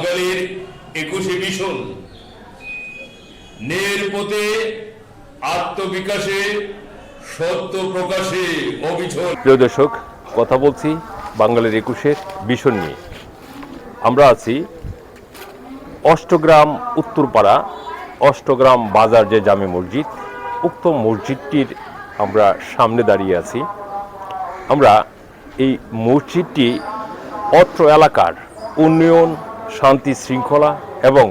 বাঙালির একুশে মিশন নের পথে আত্মবিকাশে সত্য প্রকাশে অবিচল। প্রিয় দর্শক, কথা বলছি বাঙালির একুশের ভীষণ নিয়ে। আমরা আছি অষ্টগ্রাম উত্তরপাড়া, অষ্টগ্রাম বাজার যে জামে মসজিদ, উক্ত মসজিদটির আমরা সামনে দাঁড়িয়ে আছি। আমরা এই মসজিদটি অত্র এলাকার উন্নয়ন শান্তি শৃঙ্খলা এবং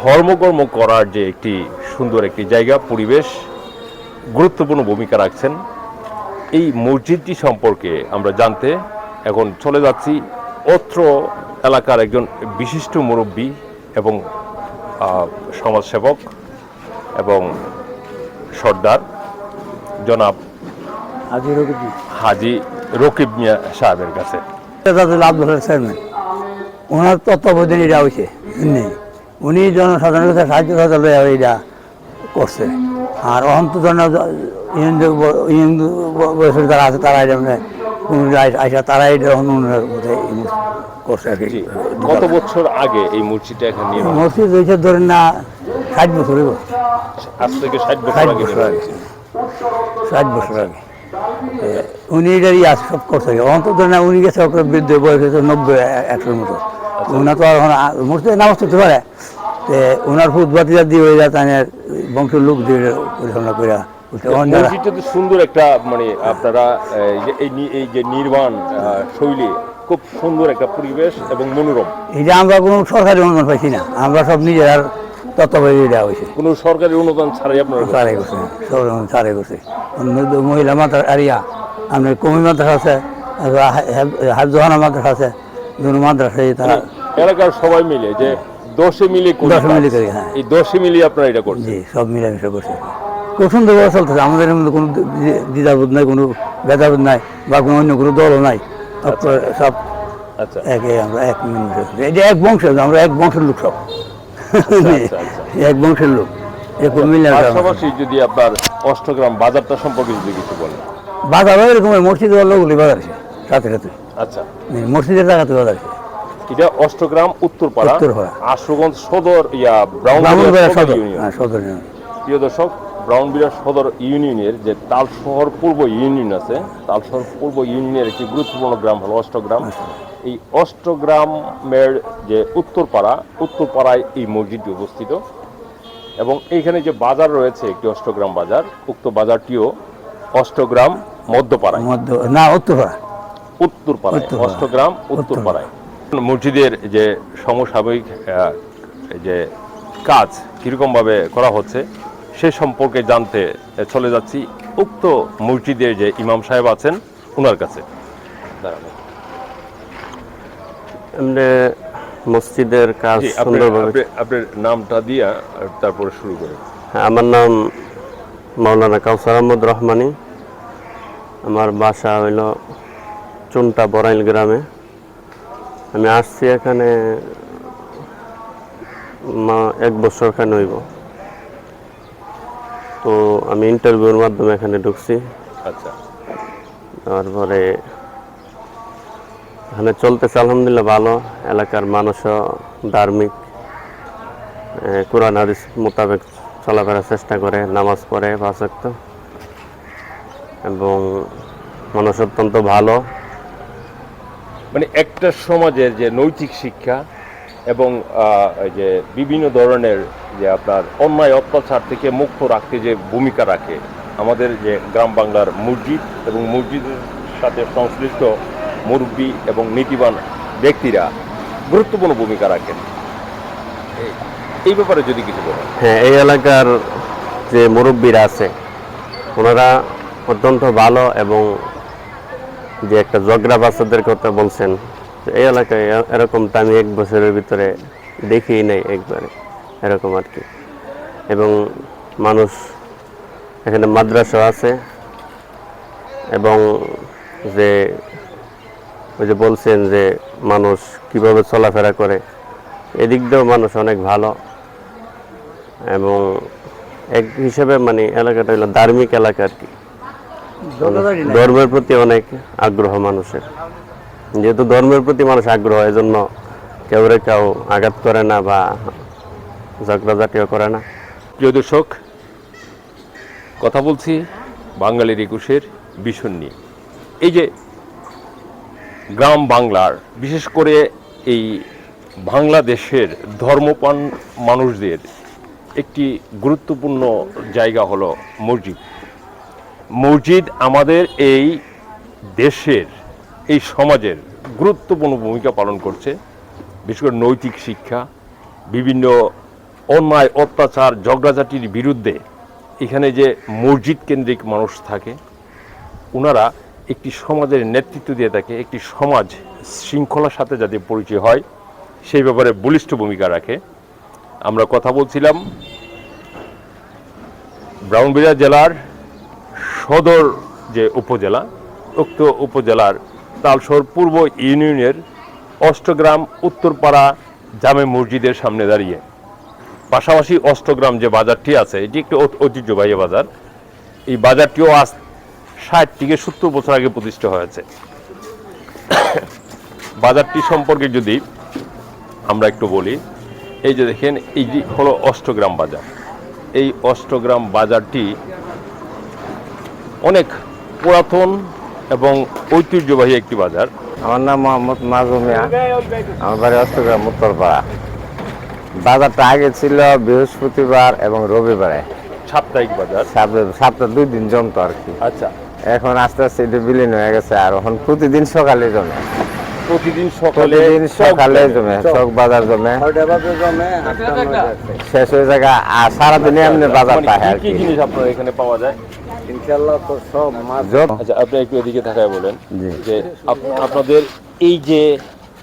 ধর্মকর্ম করার যে একটি সুন্দর একটি জায়গা পরিবেশ গুরুত্বপূর্ণ ভূমিকা রাখছেন। এই মসজিদটি সম্পর্কে আমরা জানতে এখন চলে যাচ্ছি। অত্র এলাকার একজন বিশিষ্ট মুরব্বী এবং সমাজসেবক এবং সর্দার জনাব হাজি রকিব মিয়া সাহেবের কাছে। লাভ চেয়ারম্যান ওনার তত্ত্বাবধানে এটা হয়েছে নেই উনি জনসাধারণের কাছে সাহায্য সাহায্য লইয়া এটা করছে। আর অহন্ত জন হিন্দু বয়সের যারা আছে তারা এটা মানে আইসা তারা এটা অনুনের করছে আর কি। কত বছর আগে এই মসজিদটা এখানে মসজিদ হয়েছে ধরেন না ষাট বছর আজ থেকে ষাট বছর আগে ষাট বছর আগে। উনি এটারই আছে সব করছে। অন্তত না উনি গেছে বৃদ্ধ বয়স হয়েছে নব্বই একশোর মতো। ওনার তো আর আ- নামাজ পড়তে পারে। তে ওনার ফুট বাতিজা দিয়ে হয়ে যায় তাই বংশের লোক দিয়ে পরিচালনা করে মসজিদটা সুন্দর একটা মানে আপনারা এই যে নির্মাণ শৈলী খুব সুন্দর একটা পরিবেশ এবং মনোরম। এটা আমরা কোনো সরকারি অনুদান পাইছি না। আমরা সব নিজের তত্ত্বাবধানে দেওয়া হয়েছে। কোনো সরকারি অনুদান ছাড়াই আপনারা। সারে করছে সব সারে করছে। অন্য মহিলা মাদ্রাসা আরিয়া আপনার কমি মাদ্রাসা আছে হাফজোহানা মাদ্রাসা আছে। দুটো মাদ্রাসা তারা এলাকার সবাই মিলে যে দশে মিলে দশে মিলে করি, হ্যাঁ। এই দশে মিলে আপনারা এটা করছেন। জি সব মিলামিশা করছে। খুব সুন্দরভাবে চলতেছে। আমাদের মধ্যে কোনো দ্বি- দ্বিধাবোধ নাই কোনো ভেদাবোধ নাই বা কোনো অন্য কোনো দলও নাই। সব সব আচ্ছা। একে আমরা এক মিনিট এটা এক বংশের আমরা এক বংশের লোক সব। আচ্ছা, আচ্ছা। এক বংশের লোক। পাশাপাশি যদি আপনার অষ্টগ্রাম বাজারটা সম্পর্কে যদি কিছু বলেন। বাজার এরকম মসজিদ লোকগুলি বাজার সাথে সাথে। আচ্ছা। মসজিদের জায়গাতে বাজার আছে। এটা অষ্টগ্রাম উত্তরপাড়া। আশুগঞ্জ সদর ইয়া ব্রাহ্মণবাড়িয়া সদর ইউনিয়ন। হ্যাঁ। প্রিয় দর্শক ব্রাউনবিরা সদর ইউনিয়নের যে তালশহর পূর্ব ইউনিয়ন আছে তালশহর পূর্ব ইউনিয়নের একটি গুরুত্বপূর্ণ গ্রাম হলো অষ্টগ্রাম। এই অষ্টগ্রামের যে উত্তরপাড়া উত্তরপাড়ায় এই মসজিদটি অবস্থিত এবং এইখানে যে বাজার রয়েছে একটি অষ্টগ্রাম বাজার উক্ত বাজারটিও অষ্টগ্রাম মধ্যপাড়ায়। মধ্য না উত্তরপাড়া। উত্তরপাড়ায় উত্তরপাড়া। অষ্টগ্রাম উত্তরপাড়ায়। মসজিদের যে সমসাময়িক যে কাজ কীরকমভাবে করা হচ্ছে সে সম্পর্কে জানতে চলে যাচ্ছি উক্ত মসজিদের যে ইমাম সাহেব আছেন ওনার কাছে। মসজিদের কাজ সুন্দরভাবে আপনার নামটা দিয়া তারপরে শুরু করে হ্যাঁ, আমার নাম মাওলানা কাউসার আহমদ রহমানি। আমার বাসা হইল চুনটা বরাইল গ্রামে। আমি আসছি এখানে মা এক বছর এখানে হইব। তো আমি ইন্টারভিউর মাধ্যমে এখানে ঢুকছি। আচ্ছা। তারপরে এখানে চলতেছে আলহামদুলিল্লাহ ভালো। এলাকার মানুষও ধার্মিক। কোরআন হাদিস মোতাবেক চলাফেরার চেষ্টা করে নামাজ পড়ে পাঁচক্ত এবং মানুষ অত্যন্ত ভালো। মানে একটা সমাজের যে নৈতিক শিক্ষা এবং যে বিভিন্ন ধরনের যে আপনার অন্যায়, অত্যাচার থেকে মুক্ত রাখতে যে ভূমিকা রাখে আমাদের যে গ্রাম বাংলার মসজিদ এবং মসজিদের সাথে সংশ্লিষ্ট মুরব্বী এবং নীতিবান ব্যক্তিরা গুরুত্বপূর্ণ ভূমিকা রাখেন। এই ব্যাপারে যদি কিছু বলেন। হ্যাঁ এই এলাকার যে মুরব্বীরা আছে, ওনারা অত্যন্ত ভালো এবং যে একটা জগরা বাচ্চাদের কথা বলছেন, তো এই এলাকায় এ- এরকমটা আমি এক বছরের ভিতরে দেখিই নাই একবারে, এরকম আর কি। এবং মানুষ এখানে মাদ্রাসা আছে, এবং যে ওই যে বলছেন যে মানুষ কীভাবে চলাফেরা করে, এদিক দিয়েও মানুষ অনেক ভালো। এবং এক হিসেবে মানে এলাকাটা হলো ধার্মিক এলাকা আর কি। ধর্মের প্রতি অনেক আগ্রহ মানুষের। যেহেতু ধর্মের প্রতি মানুষ আগ্রহ এজন্য কেউ রে কেউ আঘাত করে না বা জাতীয় করে না। প্রিয় দর্শক কথা বলছি বাঙালির একুশের ভীষণ নিয়ে। এই যে গ্রাম বাংলার বিশেষ করে এই বাংলাদেশের ধর্মপান মানুষদের একটি গুরুত্বপূর্ণ জায়গা হলো মসজিদ। মসজিদ আমাদের এই দেশের, এই সমাজের গুরুত্বপূর্ণ ভূমিকা পালন করছে। বিশেষ করে নৈতিক শিক্ষা, বিভিন্ন অন্যায়, অত্যাচার, ঝগড়াঝাটির বিরুদ্ধে এখানে যে মসজিদ কেন্দ্রিক মানুষ থাকে ওনারা একটি সমাজের নেতৃত্ব দিয়ে থাকে একটি সমাজ শৃঙ্খলার সাথে যাতে পরিচয় হয়, সেই ব্যাপারে বলিষ্ঠ ভূমিকা রাখে। আমরা কথা বলছিলাম ব্রাউনবিড়া জেলার সদর যে উপজেলা, উক্ত উপজেলার তালসর পূর্ব ইউনিয়নের অষ্টগ্রাম উত্তরপাড়া জামে মসজিদের সামনে দাঁড়িয়ে। পাশাপাশি অষ্টগ্রাম যে বাজারটি আছে, এটি একটি ঐতিহ্যবাহী বাজার। এই বাজারটিও আজ ষাট থেকে সত্তর বছর আগে প্রতিষ্ঠা হয়েছে। বাজারটি সম্পর্কে যদি আমরা একটু বলি, এই যে দেখেন, এই যে হলো অষ্টগ্রাম বাজার। এই অষ্টগ্রাম বাজারটি অনেক পুরাতন এবং ঐতিহ্যবাহী একটি বাজার। আমার নাম মোহাম্মদ মাজুমিয়া আমার বাড়ি অষ্টগ্রাম উত্তরপাড়া। বাজারটা আগে ছিল বৃহস্পতিবার এবং রবিবারে। সাপ্তাহিক বাজার। সপ্তাহে দুই দিন জমতো আর কি। আচ্ছা। এখন আস্তে আস্তে এটা বিলীন হয়ে গেছে আর এখন প্রতিদিন সকালে জমে। প্রতিদিন সকালে সকালে জমে চক। বাজার জমে। শেষ হয়ে যায় আর সারাদিনে এমনি বাজারটা হয় মানে আর কি কি কি। জিনিস আপনার এখানে পাওয়া যায়? ইনশাল্লাহ তো সব মাছ আচ্ছা আপনি একটু এদিকে থাকায় বলেন যে আপনাদের এই যে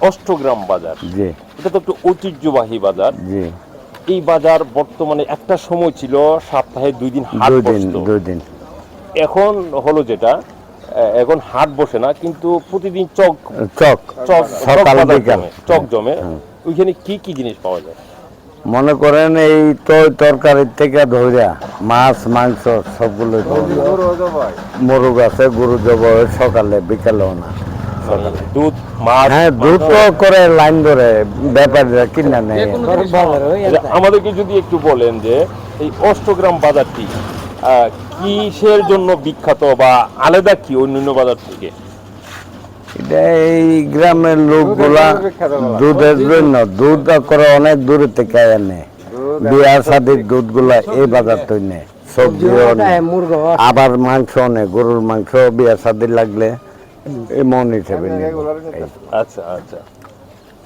অষ্টগ্রাম বাজার জি। এটা তো একটু ঐতিহ্যবাহী বাজার। জি। এই বাজার বর্তমানে একটা সময় ছিল সপ্তাহে দুই দিন হাট বসতো। দুই দিন। এখন হলো যেটা এখন হাট বসে না কিন্তু প্রতিদিন চক চক। চক চক। জমে, চক জমে। ওইখানে কি কি জিনিস পাওয়া যায়? মনে করেন এই তো তরকারির থেকে ধরিয়া মাছ মাংস সবগুলো মুরগ আছে গরু জব সকালে বিকালেও না। দুধ মাছ হ্যাঁ দুধ করে লাইন ধরে ব্যাপারীরা কিনা নেই আচ্ছা, আমাদেরকে যদি একটু বলেন যে এই অষ্টগ্রাম বাজারটি কিসের জন্য বিখ্যাত বা আলাদা কি অন্যান্য বাজার থেকে? এটা এই গ্রামের লোকগুলা দুধের জন্য দুধ করে অনেক দূরে থেকে এনে বিয়ার শাদির দুধগুলা এই বাজার তো নেই সবজি আবার মাংস নেই গরুর মাংস বিয়ার শাদির লাগলে এই মন হিসেবে আচ্ছা আচ্ছা।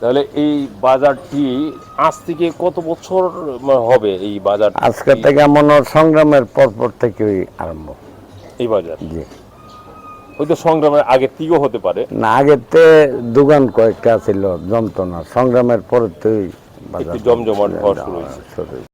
তাহলে এই বাজারটি আজ থেকে কত বছর হবে এই বাজার আজকে থেকে মনে হয় সংগ্রামের পরপর থেকেই আরম্ভ। এই বাজার? জি। হয়তো সংগ্রামের আগের থেকেও হতে পারে না আগেতে দোকান কয়েকটা ছিল জমতো না সংগ্রামের পরে তুই জমজমাট হওয়া শুরু হয়েছে। শুরু হয়েছে।